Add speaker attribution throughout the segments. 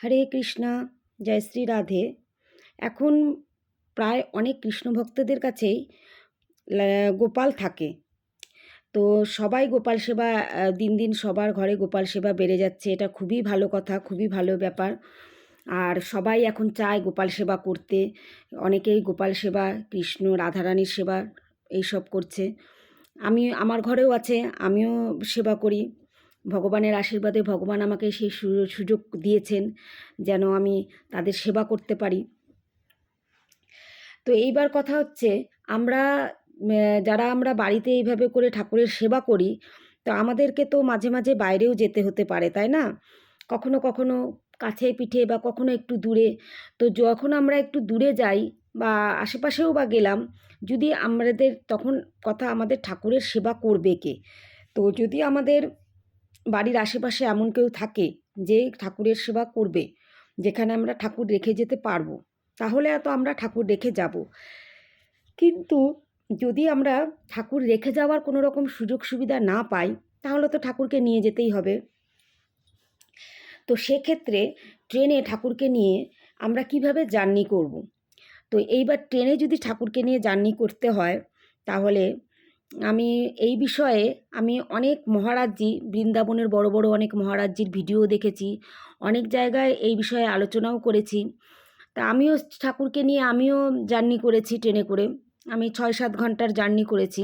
Speaker 1: হরে কৃষ্ণা, জয় শ্রী রাধে। এখন প্রায় অনেক কৃষ্ণ ভক্তদের কাছেই গোপাল থাকে। তো সবাই গোপাল সেবা দিন দিন সবার ঘরে গোপাল সেবা বেড়ে যাচ্ছে। এটা খুবই ভালো কথা, খুবই ভালো ব্যাপার। আর সবাই এখন চায় গোপাল সেবা করতে। অনেকেই গোপাল সেবা, কৃষ্ণ, রাধারানীর সেবা, এইসব করছে। আমি, আমার ঘরেও আছে, আমিও সেবা করি। ভগবানের আশীর্বাদে ভগবান আমাকে সেই সুযোগ দিয়েছেন যেন আমি তাদের সেবা করতে পারি। তো এইবার কথা হচ্ছে, আমরা যারা আমরা বাড়িতে এইভাবে করে ঠাকুরের সেবা করি, তো আমাদেরকে তো মাঝে মাঝে বাইরেও যেতে হতে পারে, তাই না? কখনো কখনো কাছে পিঠে বা কখনো একটু দূরে। তো যখন আমরা একটু দূরে যাই বা আশেপাশেও বা গেলাম, যদি আমাদের, তখন কথা আমাদের ঠাকুরের সেবা করবে কে? তো যদি আমাদের বাড়ির আশেপাশে এমন কেউ থাকে যে ঠাকুরের সেবা করবে, যেখানে আমরা ঠাকুর রেখে যেতে পারব। তাহলে এত আমরা ঠাকুর রেখে যাব। কিন্তু যদি আমরা ঠাকুর রেখে যাওয়ার কোনো রকম সুযোগ সুবিধা না পাই, তাহলে তো ঠাকুরকে নিয়ে যেতেই হবে। তো সেক্ষেত্রে ট্রেনে ঠাকুরকে নিয়ে আমরা কীভাবে জার্নি করব। তো এইবার ট্রেনে যদি ঠাকুরকে নিয়ে জার্নি করতে হয়, তাহলে আমি এই বিষয়ে আমি অনেক মহারাজজি বৃন্দাবনের বড় বড় অনেক মহারাজজির ভিডিও দেখেছি, অনেক জায়গায় এই বিষয়ে আলোচনাও করেছি। তা আমিও ঠাকুরকে নিয়ে আমিও জার্নি করেছি ট্রেনে করে। আমি ছয় সাত ঘণ্টার জার্নি করেছি।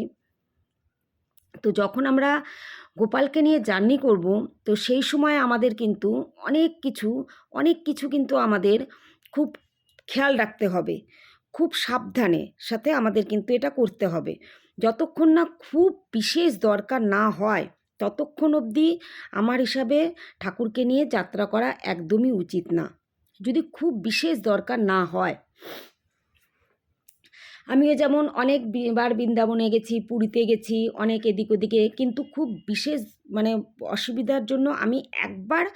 Speaker 1: তো যখন আমরা গোপালকে নিয়ে জার্নি করব, তো সেই সময় আমাদের কিন্তু অনেক কিছু অনেক কিছু কিন্তু আমাদের খুব খেয়াল রাখতে হবে। খুব সাবধানে সাথে আমাদের কিন্তু এটা করতে হবে। যতক্ষণ না খুব বিশেষ দরকার না হয়, ততক্ষণ অবধি আমার হিসাবে ঠাকুরকে নিয়ে যাত্রা করা একদমই উচিত না। যদি খুব বিশেষ দরকার না হয়। আমিও যেমন অনেক বার বৃন্দাবনে গেছি, পুরীতে গেছি, অনেক এদিক ওদিকে, কিন্তু খুব বিশেষ মানে অসুবিধার জন্য আমি একবার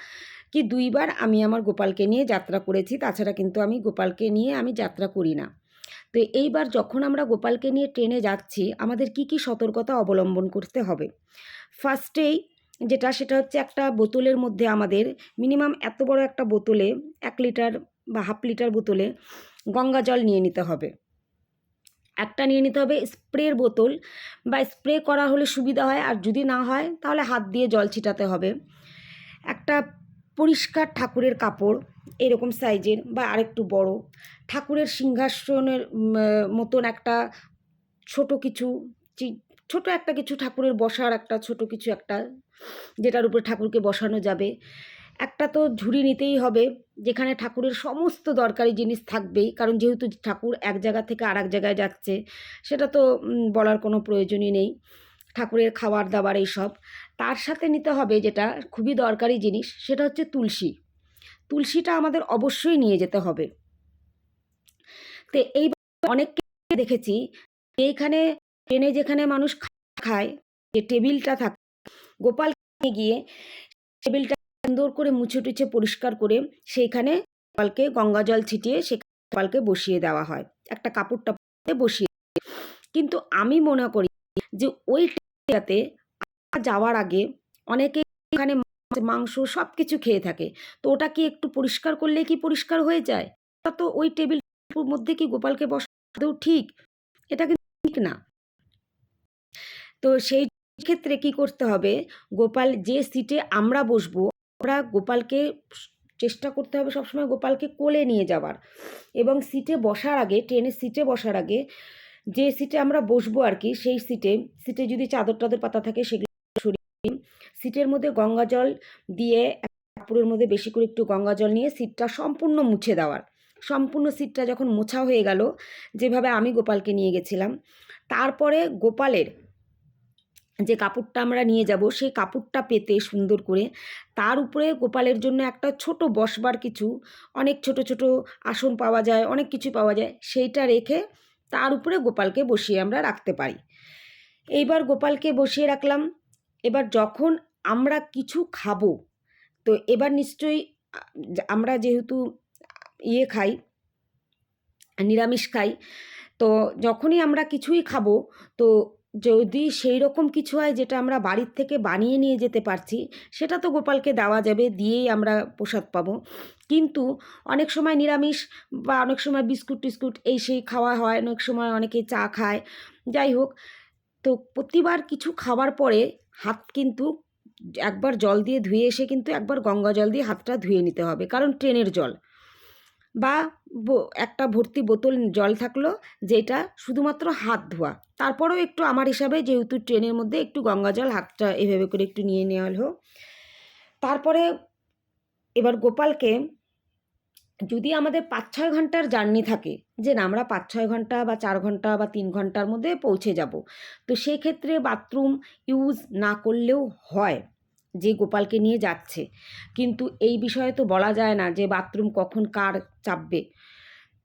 Speaker 1: কি দুইবার আমি আমার গোপালকে নিয়ে যাত্রা করেছি, তাছাড়া কিন্তু আমি গোপালকে নিয়ে আমি যাত্রা করি না। তো এইবার যখন আমরা গোপালকে নিয়ে ট্রেনে যাচ্ছি, আমাদের কি কি সতর্কতা অবলম্বন করতে হবে? ফার্স্টেই যেটা, সেটা হচ্ছে একটা বোতলের মধ্যে আমাদের মিনিমাম এত বড় একটা বোতলে এক লিটার বা হাফ লিটার বোতলে গঙ্গা জল নিয়ে নিতে হবে। একটা নিয়ে নিতে হবে স্প্রের বোতল। বা স্প্রে করা হলে সুবিধা হয়, আর যদি না হয়, তাহলে হাত দিয়ে জল ছিটাতে হবে। একটা পরিষ্কার ঠাকুরের কাপড়। এরকম সাইজের বা আরেকটু বড়। ঠাকুরের সিংহাসনের মতন একটা ছোট কিছু ছোট একটা কিছু ঠাকুরের বসার একটা ছোট কিছু একটা যেটার উপরে ঠাকুরকে বসানো যাবে। একটা তো ঝুড়ি নিতেই হবে, যেখানে ঠাকুরের সমস্ত দরকারি জিনিস থাকবেই, কারণ যেহেতু ঠাকুর এক জায়গা থেকে আর এক জায়গায় যাচ্ছে, সেটা তো বলার কোনো প্রয়োজনই নেই। ঠাকুরের খাবার দাবার এইসব। তার সাথে নিতে হবে যেটা খুবই দরকারি জিনিস, সেটা হচ্ছে তুলসী। তুলসীটা আমাদের অবশ্যই নিয়ে যেতে হবে। তো এই অনেককে দেখেছি এইখানে ট্রেনে যেখানে মানুষ খায়, যে টেবিলটা থাকে গোপাল গিয়ে টেবিলটা সুন্দর করে মুছে টুছে পরিষ্কার করে সেইখানে গোপালকে গঙ্গা জল ছিটিয়ে সে গোপালকে বসিয়ে দেওয়া হয়। একটা কাপড় টাপড়ে বসিয়ে কিন্তু আমি মনে করি যে ওই জায়গাতে যাওয়ার আগে অনেকে এখানে মাংস সব কিছু খেয়ে থাকে। তো ওটা কি একটু পরিষ্কার করলে কি পরিষ্কার হয়ে যায়? তো ওই টেবিল মধ্যে কি গোপালকে বসাতেও ঠিক? এটা কিন্তু ঠিক না। তো সেই ক্ষেত্রে কি করতে হবে? গোপাল যে সিটে আমরা বসবো, আমরা গোপালকে চেষ্টা করতে হবে সবসময় গোপালকে কোলে নিয়ে যাওয়ার। এবং সিটে বসার আগে ট্রেনের সিটে বসার আগে, যে সিটে আমরা বসবো আর কি, সেই সিটে সিটে যদি চাদর টাদর পাতা থাকে সেগুলো সিটের মধ্যে গঙ্গা জল দিয়ে কাপড়ের মধ্যে বেশি করে একটু গঙ্গা জল নিয়ে সিটটা সম্পূর্ণ মুছে দেওয়ার। সম্পূর্ণ সিটটা যখন মোছা হয়ে গেল, যেভাবে আমি গোপালকে নিয়ে গেছিলাম, তারপরে গোপালের যে কাপড়টা আমরা নিয়ে যাব, সেই কাপড়টা পেতে সুন্দর করে তার উপরে গোপালের জন্য একটা ছোট বসবার কিছু, অনেক ছোট ছোট আসন পাওয়া যায়, অনেক কিছু পাওয়া যায়, সেইটা রেখে তার উপরে গোপালকে বসিয়ে আমরা রাখতে পারি। এইবার গোপালকে বসিয়ে রাখলাম। এবার যখন আমরা কিছু খাব, তো এবার নিশ্চয়ই আমরা যেহেতু ইয়ে খাই, নিরামিষ খাই, তো যখনই আমরা কিছুই খাব, তো যদি সেই রকম কিছু হয় যেটা আমরা বাড়ির থেকে বানিয়ে নিয়ে যেতে পারছি, সেটা তো গোপালকে দেওয়া যাবে, দিয়েই আমরা প্রসাদ পাবো। কিন্তু অনেক সময় নিরামিষ বা অনেক সময় বিস্কুট টিস্কুট এই সেই খাওয়া হয়, অনেক সময় অনেকে চা খায়, যাই হোক, তো প্রতিবার কিছু খাওয়ার পরে হাত কিন্তু একবার জল দিয়ে ধুয়ে এসে কিন্তু একবার গঙ্গা জল দিয়ে হাতটা ধুয়ে নিতে হবে, কারণ ট্রেনের জল। বা একটা ভর্তি বোতল জল থাকল যেটা শুধুমাত্র হাত ধোয়া। তারপরেও একটু আমার হিসাবে যেহেতু ট্রেনের মধ্যে একটু গঙ্গা জল হাতটা এভাবে করে একটু নিয়ে নেওয়া হলো। তারপরে এবার গোপালকে যদি আমাদের পাঁচ ছয় ঘণ্টার জার্নি থাকে, যে না, আমরা পাঁচ ছয় ঘণ্টা বা চার ঘণ্টা বা তিন ঘণ্টার মধ্যে পৌঁছে যাব, তো সেক্ষেত্রে বাথরুম ইউজ না করলেও হয়, যে গোপালকে নিয়ে যাচ্ছে। কিন্তু এই বিষয়ে তো বলা যায় না যে বাথরুম কখন কার চাপবে।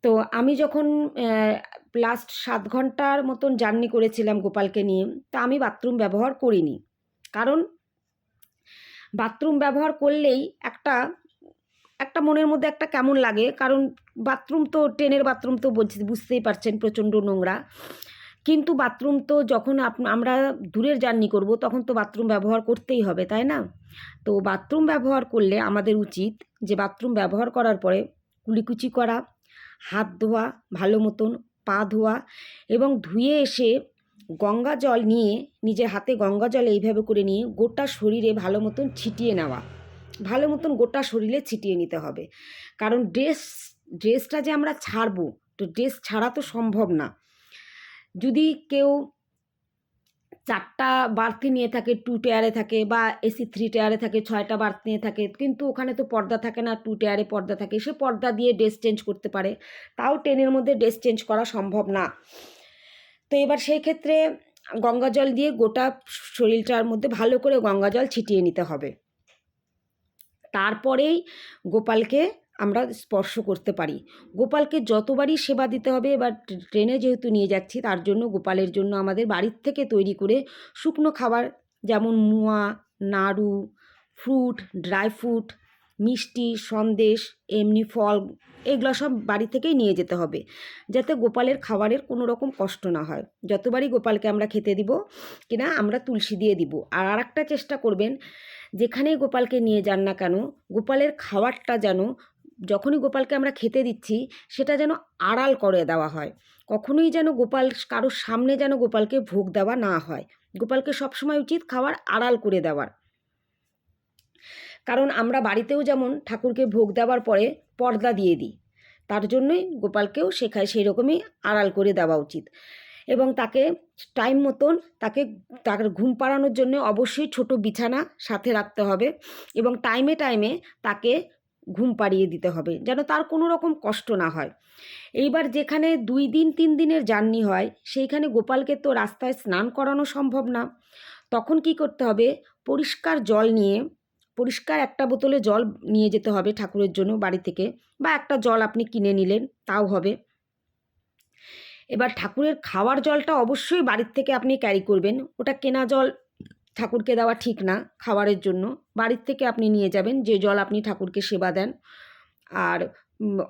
Speaker 1: তো আমি যখন লাস্ট সাত ঘণ্টার মতন জার্নি করেছিলাম গোপালকে নিয়ে, তা আমি বাথরুম ব্যবহার করিনি। কারণ, বাথরুম ব্যবহার করলেই একটা একটা মনের মধ্যে একটা কেমন লাগে? কারণ বাথরুম তো, ট্রেনের বাথরুম তো বুঝতেই পারছেন প্রচণ্ড নোংরা। কিন্তু বাথরুম তো যখন আমরা দূরের জার্নি করব, তখন তো বাথরুম ব্যবহার করতেই হবে, তাই না? তো বাথরুম ব্যবহার করলে আমাদের উচিত যে বাথরুম ব্যবহার করার পরে কুলিকুচি করা, হাত ধোয়া, ভালো মতন পা ধোয়া এবং ধুয়ে এসে গঙ্গা জল নিয়ে, নিজের হাতে গঙ্গা জল এইভাবে করে নিয়ে গোটা শরীরে ভালো মতন ছিটিয়ে নেওয়া। ভালো মতন গোটা শরীরে ছিটিয়ে নিতে হবে। কারণ ড্রেস, ড্রেসটা যে আমরা ছাড়বো, তো ড্রেস ছাড়া তো সম্ভব না। যদি কেউ চারটা বার্থ নিয়ে থাকে টু টেয়ারে থাকে বা এসি থ্রি টেয়ারে থাকে, ছয়টা বার্থ নিয়ে থাকে, কিন্তু ওখানে তো পর্দা থাকে না টু টেয়ারে পর্দা থাকে, সে পর্দা দিয়ে ড্রেস চেঞ্জ করতে পারে। তাও ট্রেনের মধ্যে ড্রেস চেঞ্জ করা সম্ভব না। তো এবার সেই ক্ষেত্রে গঙ্গা জল দিয়ে গোটা শরীরটার মধ্যে ভালো করে গঙ্গা জল ছিটিয়ে নিতে হবে। তারপরেই গোপালকে আমরা স্পর্শ করতে পারি। গোপালকে যতবারই সেবা দিতে হবে, এবার ট্রেনে যেহেতু নিয়ে যাচ্ছি, তার জন্য গোপালের জন্য আমাদের বাড়ির থেকে তৈরি করে শুকনো খাবার যেমন মুয়া, নাড়ু, ফ্রুট, ড্রাই ফ্রুট, মিষ্টি, সন্দেশ, এমনি ফল, এগুলো সব বাড়ি থেকেই নিয়ে যেতে হবে। যাতে গোপালের খাবারের কোনো রকম কষ্ট না হয়। যতবারই গোপালকে আমরা খেতে দিব, কিনা আমরা তুলসী দিয়ে দিব। আর আরেকটা চেষ্টা করবেন যেখানেই গোপালকে নিয়ে যান না কেন, গোপালের খাবারটা যেন, যখনই গোপালকে আমরা খেতে দিচ্ছি, সেটা যেন আড়াল করে দেওয়া হয়। কখনোই যেন গোপাল, কারোর সামনে যেন গোপালকে ভোগ দেওয়া না হয়। গোপালকে সবসময় উচিত খাবার আড়াল করে দেওয়ার। কারণ আমরা বাড়িতেও যেমন ঠাকুরকে ভোগ দেওয়ার পরে পর্দা দিয়ে দিই, তার জন্যই গোপালকেও শেখায় সেই রকমই আড়াল করে দেওয়া উচিত। এবং তাকে টাইম মতন তাকে, তার ঘুম পাড়ানোর জন্য অবশ্যই ছোট বিছানা সাথে রাখতে হবে এবং টাইমে টাইমে তাকে ঘুম পাড়িয়ে দিতে হবে যেন তার কোনো রকম কষ্ট না হয়। এইবার যেখানে দুই দিন, তিন দিনের জার্নি হয়, সেইখানে গোপালকে তো রাস্তায় স্নান করানো সম্ভব না। তখন কি করতে হবে? পরিষ্কার জল নিয়ে, পরিষ্কার একটা বোতলে জল নিয়ে যেতে হবে ঠাকুরের জন্য বাড়ি থেকে বা একটা জল আপনি কিনে নিলেন, তাও হবে। এবার ঠাকুরের খাওয়ার জলটা অবশ্যই বাড়ির থেকে আপনি ক্যারি করবেন। ওটা কেনা জল ঠাকুরকে দেওয়া ঠিক না খাবারের জন্য। বাড়ির থেকে আপনি নিয়ে যাবেন, যে জল আপনি ঠাকুরকে সেবা দেন। আর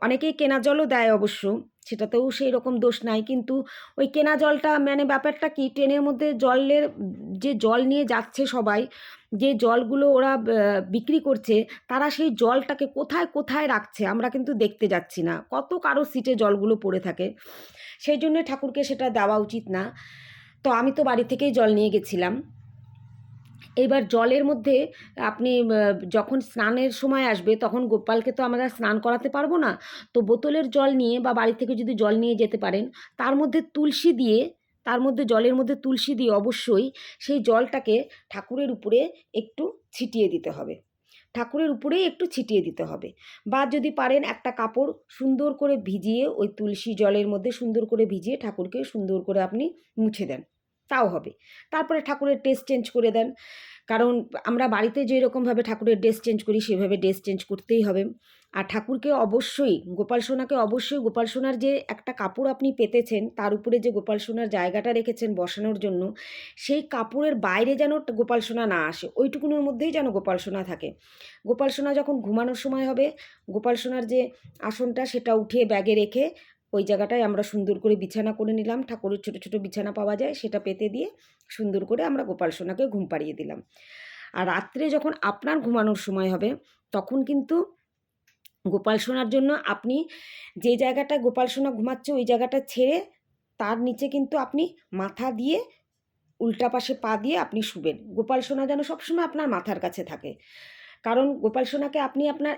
Speaker 1: অনেকেই কেনা জলও দেয় অবশ্য। সেটাতেও সেই রকম দোষ নাই। কিন্তু ওই কেনা জলটা মানে ব্যাপারটা কি? ট্রেনের মধ্যে জলের, যে জল নিয়ে যাচ্ছে সবাই, যে জলগুলো ওরা বিক্রি করছে, তারা সেই জলটাকে কোথায় কোথায় রাখছে আমরা কিন্তু দেখতে যাচ্ছি না। কত কারও সিটে জলগুলো পড়ে থাকে। সেই জন্য ঠাকুরকে সেটা দেওয়া উচিত না। তো আমি তো বাড়ি থেকেই জল নিয়ে গেছিলাম। এইবার জলের মধ্যে আপনি যখন স্নানের সময় আসবে তখন গোপালকে তো আমরা স্নান করাতে পারব না। তো বোতলের জল নিয়ে বা বাড়ি থেকে যদি জল নিয়ে যেতে পারেন, তার মধ্যে তুলসী দিয়ে, তার মধ্যে জলের মধ্যে তুলসী দিয়ে অবশ্যই সেই জলটাকে ঠাকুরের উপরে একটু ছিটিয়ে দিতে হবে। ঠাকুরের উপরেই একটু ছিটিয়ে দিতে হবে। বা যদি পারেন একটা কাপড় সুন্দর করে ভিজিয়ে ওই তুলসী জলের মধ্যে সুন্দর করে ভিজিয়ে ঠাকুরকে সুন্দর করে আপনি মুছে দেন। তাও হবে। তারপরে ঠাকুরের ড্রেস চেঞ্জ করে দেন। কারণ আমরা বাড়িতে যে রকমভাবে ঠাকুরের ড্রেস চেঞ্জ করি, সেভাবে ড্রেস চেঞ্জ করতেই হবে। আর ঠাকুরকে অবশ্যই, গোপাল সোনাকে অবশ্যই, গোপাল সোনার যে একটা কাপড় আপনি পেতেছেন, তার উপরে যে গোপাল সোনার জায়গাটা রেখেছেন বসানোর জন্য, সেই কাপড়ের বাইরে যেন গোপাল সোনা না আসে, ওইটুকুনের মধ্যেই যেন গোপাল সোনা থাকে। গোপাল সোনা যখন ঘুমানোর সময় হবে, গোপাল সোনার যে আসনটা, সেটা উঠিয়ে ব্যাগে রেখে ওই জায়গাটায় আমরা সুন্দর করে বিছানা করে নিলাম। ঠাকুরের ছোটো ছোটো বিছানা পাওয়া যায় সেটা পেতে দিয়ে সুন্দর করে আমরা গোপাল সোনাকে ঘুম পাড়িয়ে দিলাম। আর রাত্রে যখন আপনার ঘুমানোর সময় হবে, তখন কিন্তু গোপাল সোনার জন্য আপনি যে জায়গাটায় গোপাল সোনা ঘুমাচ্ছে ওই জায়গাটা ছেড়ে তার নিচে কিন্তু আপনি মাথা দিয়ে উল্টা পাশে পা দিয়ে আপনি শুবেন। গোপাল সোনা যেন সবসময় আপনার মাথার কাছে থাকে। কারণ গোপাল সোনাকে আপনি আপনার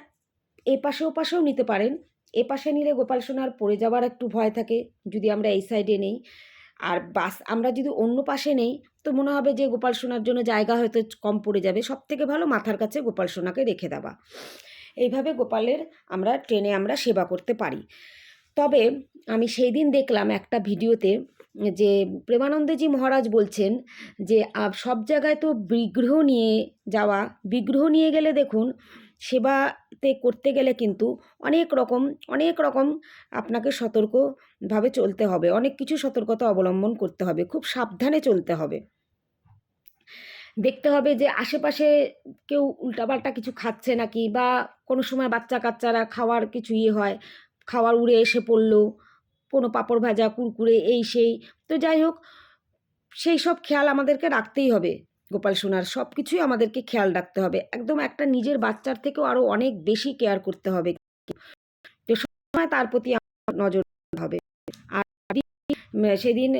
Speaker 1: এ পাশে ও পাশেও নিতে পারেন। এ পাশে নিলে গোপাল সোনার পড়ে যাওয়ার একটু ভয় থাকে, যদি আমরা এই সাইডে নেই। আর বাস, আমরা যদি অন্য পাশে নেই, তো মনে হবে যে গোপাল সোনার জন্য জায়গা হয়তো কম পড়ে যাবে। সব থেকে ভালো মাথার কাছে গোপাল সোনাকে রেখে দেওয়া। এইভাবে গোপালের আমরা ট্রেনে আমরা সেবা করতে পারি। তবে আমি সেই দিন দেখলাম একটা ভিডিওতে যে প্রেমানন্দজি মহারাজ বলছেন যে সব জায়গায় তো বিগ্রহ নিয়ে যাওয়া, বিগ্রহ নিয়ে গেলে দেখুন সেবাতে করতে গেলে কিন্তু অনেক রকম অনেক রকম আপনাকে সতর্কভাবে চলতে হবে। অনেক কিছু সতর্কতা অবলম্বন করতে হবে। খুব সাবধানে চলতে হবে। দেখতে হবে যে আশেপাশে কেউ উল্টাপাল্টা কিছু খাচ্ছে নাকি বা কোনো সময় বাচ্চা কাচ্চারা খাওয়ার কিছু ইয়ে হয়, খাওয়ার উড়ে এসে পড়ল, কোনো পাঁপড় ভাজা, কুরকুরে এই সেই তো যাই হোক, সেই সব খেয়াল আমাদেরকে রাখতেই হবে। গোপাল সোনার সব কিছুই আমাদেরকে খেয়াল রাখতে হবে। একদম একটা নিজের বাচ্চার থেকেও আরও অনেক বেশি কেয়ার করতে হবে। তো সময় তার প্রতি নজর হবে। আর সেদিন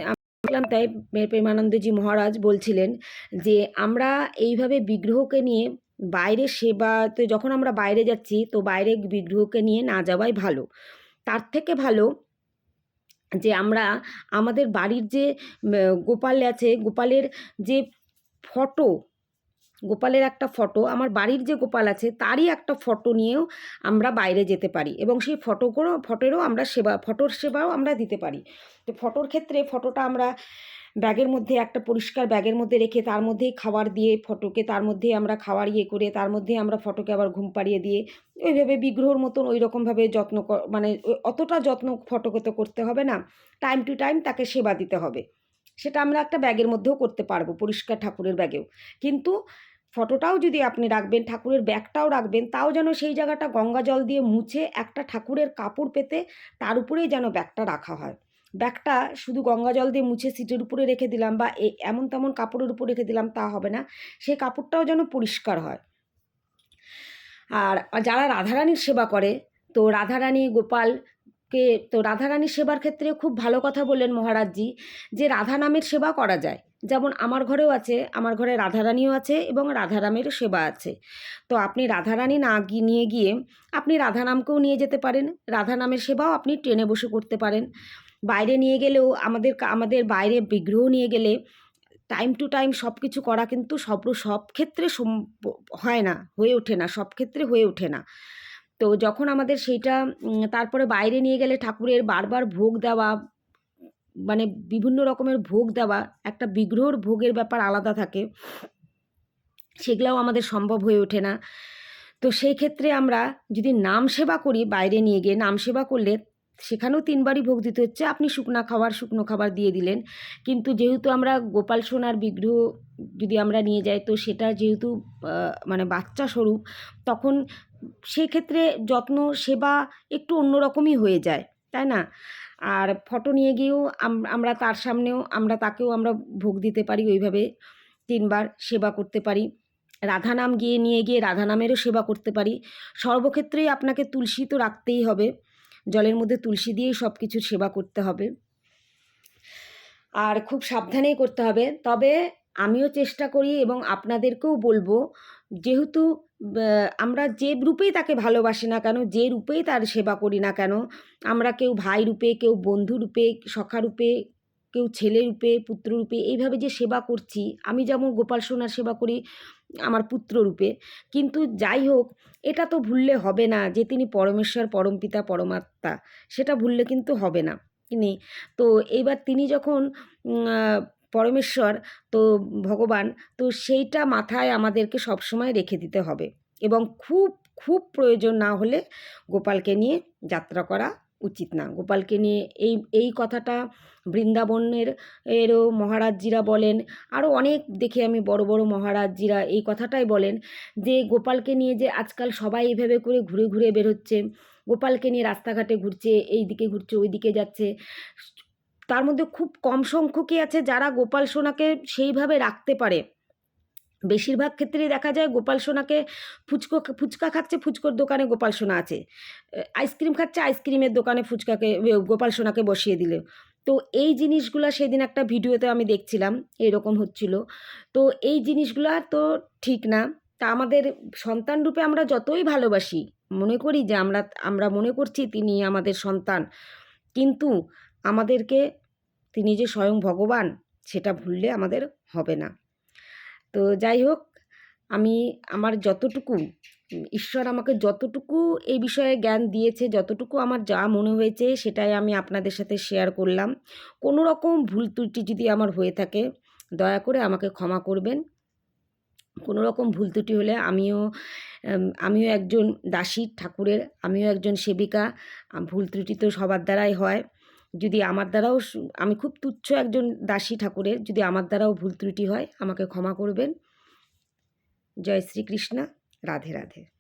Speaker 1: দেখলাম তাই প্রেমানন্দজি মহারাজ বলছিলেন যে, আমরা এইভাবে বিগ্রহকে নিয়ে বাইরে সেবাতে, যখন আমরা বাইরে যাচ্ছি, তো বাইরে বিগ্রহকে নিয়ে না যাওয়াই ভালো। তার থেকে ভালো যে আমরা আমাদের বাড়ির যে গোপাল আছে, গোপালের যে ফটো, গোপালের একটা ফটো, আমার বাড়ির যে গোপাল আছে তারই একটা ফটো নিয়েও আমরা বাইরে যেতে পারি এবং সেই ফটো করেও ফটোরও আমরা সেবা, ফটোর সেবাও আমরা দিতে পারি। তো ফটোর ক্ষেত্রে ফটোটা আমরা ব্যাগের মধ্যে একটা পরিষ্কার ব্যাগের মধ্যে রেখে তার মধ্যেই খাবার দিয়ে ফটোকে, তার মধ্যেই আমরা খাবার ইয়ে করে, তার মধ্যেই আমরা ফটোকে আবার ঘুম পাড়িয়ে দিয়ে ওইভাবে বিগ্রহর মতন ওই রকমভাবে যত্ন মানে অতটা যত্ন ফটোকে তো করতে হবে না। টাইম টু টাইম তাকে সেবা দিতে হবে। সেটা আমরা একটা ব্যাগের মধ্যেও করতে পারব, পরিষ্কার ঠাকুরের ব্যাগেও। কিন্তু ফটোটাও যদি আপনি রাখবেন, ঠাকুরের ব্যাগটাও রাখবেন, তাও যেন সেই জায়গাটা গঙ্গা জল দিয়ে মুছে একটা ঠাকুরের কাপড় পেতে তার উপরেই যেন ব্যাগটা রাখা হয়। ব্যাগটা শুধু গঙ্গা জল দিয়ে মুছে সিটের উপরে রেখে দিলাম বা এমন তেমন কাপড়ের উপর রেখে দিলাম তা হবে না সেই কাপড়টাও যেন পরিষ্কার হয়। আর যারা রাধারানীর সেবা করে, তো রাধারানী গোপালকে তো রাধারানীর সেবার ক্ষেত্রে খুব ভালো কথা বললেন মহারাজজি, যে রাধা নামের সেবা করা যায়। যেমন আমার ঘরেও আছে, আমার ঘরে রাধারানীও আছে এবং রাধারামের সেবা আছে। তো আপনি রাধারানী না গিয়ে নিয়ে গিয়ে আপনি রাধানামকেও নিয়ে যেতে পারেন রাধা নামের সেবাও আপনি ট্রেনে বসে করতে পারেন। বাইরে নিয়ে গেলেও আমাদের আমাদের বাইরে বিগ্রহ নিয়ে গেলে টাইম টু টাইম সব কিছু করা কিন্তু সব সব ক্ষেত্রে হয় না, হয়ে ওঠে না, সব ক্ষেত্রে হয়ে ওঠে না। তো যখন আমাদের সেইটা তারপরে বাইরে নিয়ে গেলে ঠাকুরের বারবার ভোগ দেওয়া মানে বিভিন্ন রকমের ভোগ দেওয়া, একটা বিগ্রহর ভোগের ব্যাপার আলাদা থাকে, সেগুলোও আমাদের সম্ভব হয়ে ওঠে না। তো সেই ক্ষেত্রে আমরা যদি নাম সেবা করি বাইরে নিয়ে গিয়ে, নাম সেবা করলে সেখানেও তিনবারই ভোগ দিতে হচ্ছে। আপনি শুকনা খাবার শুকনো খাবার দিয়ে দিলেন। কিন্তু যেহেতু আমরা গোপাল সোনার বিগ্রহ যদি আমরা নিয়ে যাই, তো সেটা যেহেতু মানে বাচ্চা স্বরূপ, তখন সেক্ষেত্রে যত্ন, সেবা একটু অন্যরকমই হয়ে যায়, তাই না? আর ফটো নিয়ে গিয়েও আমরা তার সামনেও আমরা তাকেও আমরা ভোগ দিতে পারি ওইভাবে তিনবার সেবা করতে পারি। রাধা নাম গিয়ে নিয়ে গিয়ে রাধা নামেরও সেবা করতে পারি। সর্বক্ষেত্রেই আপনাকে তুলসী তো রাখতেই হবে, জলের মধ্যে তুলসী দিয়েই সব কিছুর সেবা করতে হবে। আর খুব সাবধানেই করতে হবে। তবে আমিও চেষ্টা করি এবং আপনাদেরকেও বলব যেহেতু আমরা যে রূপেই তাকে ভালোবাসি না কেন, যে রূপেই তার সেবা করি না কেন, আমরা কেউ ভাই রূপে, কেউ বন্ধু রূপে, সখা রূপে, কেউ ছেলে রূপে, পুত্র রূপে এইভাবে যে সেবা করছি, আমি যেমন গোপাল সোনার সেবা করি, আমার পুত্র রূপে, কিন্তু যাই হোক, এটা তো ভুললে হবে না যে তিনি পরমেশ্বর, পরমপিতা, পরমাত্মা, সেটা ভুললে কিন্তু হবে না তিনি তো এইবার তিনি যখন পরমেশ্বর, তো ভগবান, তো সেইটা মাথায় আমাদেরকে সবসময় রেখে দিতে হবে এবং খুব খুব প্রয়োজন না হলে গোপালকে নিয়ে যাত্রা করা উচিত না। গোপালকে নিয়ে এই এই কথাটা বৃন্দাবনের এরও মহারাজজিরা বলেন, আরও অনেক দেখে আমি বড় বড় মহারাজজিরা এই কথাটাই বলেন যে গোপালকে নিয়ে যে আজকাল সবাই এভাবে করে ঘুরে ঘুরে বেরোচ্ছে, গোপালকে নিয়ে রাস্তাঘাটে ঘুরছে এই দিকে ঘুরছে ওই দিকে যাচ্ছে তার মধ্যে খুব কম সংখ্যকই আছে যারা গোপাল সোনাকে সেইভাবে রাখতে পারে। বেশিরভাগ ক্ষেত্রেই দেখা যায় গোপাল সোনাকে ফুচকো, ফুচকা খাচ্ছে, ফুচকোর দোকানে গোপাল সোনা আছে। আইসক্রিম খাচ্ছে, আইসক্রিমের দোকানে ফুচকাকে গোপাল সোনাকে বসিয়ে দিলে। তো এই জিনিসগুলো সেদিন একটা ভিডিওতে আমি দেখছিলাম, এরকম হচ্ছিল। তো এই জিনিসগুলো তো ঠিক না। তা আমাদের সন্তান রূপে আমরা যতই ভালোবাসি, মনে করি যে আমরা আমরা মনে করছি তিনি আমাদের সন্তান। কিন্তু আমাদেরকে তিনি যে স্বয়ং ভগবান, সেটা ভুললে আমাদের হবে না। তো যাই হোক, আমি আমার যতটুকু, ঈশ্বর আমাকে যতটুকু এই বিষয়ে জ্ঞান দিয়েছে, যতটুকু আমার যা মনে হয়েছে, সেটাই আমি আপনাদের সাথে শেয়ার করলাম। কোনো রকম ভুল ত্রুটি যদি আমার হয়ে থাকে, দয়া করে আমাকে ক্ষমা করবেন। কোনো রকম ভুল ত্রুটি হলে আমিও আমিও একজন দাসী ঠাকুরের, আমিও একজন সেবিকা। ভুল ত্রুটি তো সবার দ্বারাই হয়। যদি আমার দ্বারাও আমি খুব তুচ্ছ একজন দাসী ঠাকুরের, যদি আমার দ্বারাও ভুল ত্রুটি হয়, আমাকে ক্ষমা করবেন। জয় শ্রীকৃষ্ণা। রাধে রাধে।